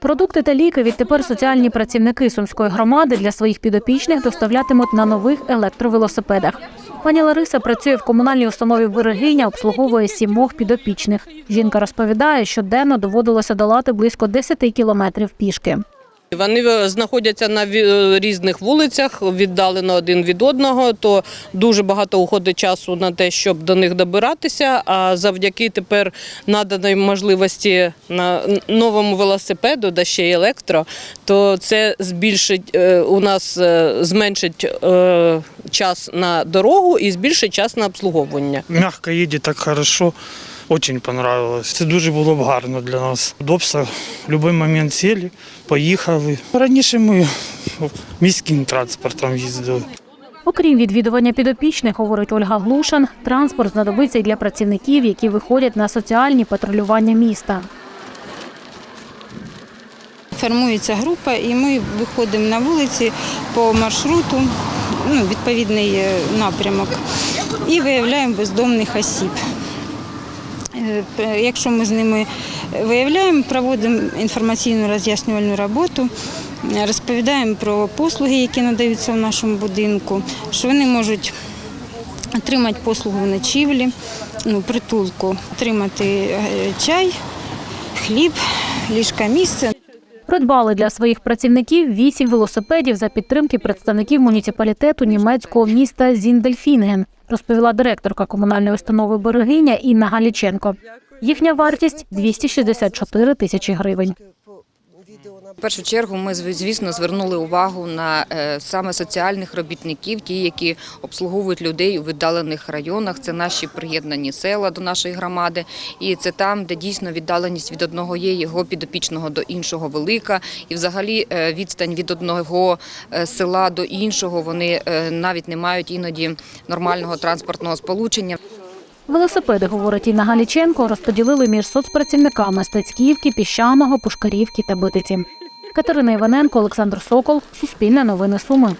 Продукти та ліки відтепер соціальні працівники сумської громади для своїх підопічних доставлятимуть на нових електровелосипедах. Пані Лариса працює в комунальній установі берегиня, обслуговує сімох підопічних. Жінка розповідає, що денно доводилося долати близько 10 кілометрів пішки. Вони е, знаходяться на е, різних вулицях, віддалено один від одного, то дуже багато уходить часу на те, щоб до них добиратися. А завдяки тепер наданої можливості на новому велосипеду, да ще й електро, то це збільшить е, у нас зменшить час на дорогу і збільшить час на обслуговування. Мягко їде, так хорошо. Очень понравилось. Це дуже було б гарно для нас. Удобство. В будь-який момент сіли, поїхали. Раніше ми міським транспортом їздили. Окрім відвідування підопічних, говорить Ольга Глушан, транспорт знадобиться й для працівників, які виходять на соціальні патрулювання міста. Формується група, і ми виходимо на вулиці по маршруту, ну, відповідний е, напрямок, і виявляємо бездомних осіб. Е, Якщо ми з ними виявляємо, проводимо інформаційну роз'яснювальну роботу, розповідаємо про послуги, які надаються в нашому будинку, що вони можуть отримати послугу в ночівлі, ну, притулку, отримати е, чай, хліб, ліжка місце. Придбали для своїх працівників вісім велосипедів за підтримки представників муніципалітету німецького міста Зіндельфінген, розповіла директорка комунальної установи Берегиня Інна Галіченко. Їхня вартість 264 тисячі гривень. В першу чергу ми звісно звернули увагу на е, саме соціальних робітників, ті, які обслуговують людей у віддалених районах. Це наші приєднані села до нашої громади, і це там, де дійсно віддаленість від одного є його підопічного до іншого велика, і взагалі е, відстань від одного е, села до іншого вони навіть не мають іноді нормального транспортного сполучення. Велосипеди, говорить Інна Галіченко, розподілили між соцпрацівниками Стецьківки, Піщаного, Пушкарівки та Битиці. Катерина Іваненко, Олександр Сокол, Суспільне новини Суми.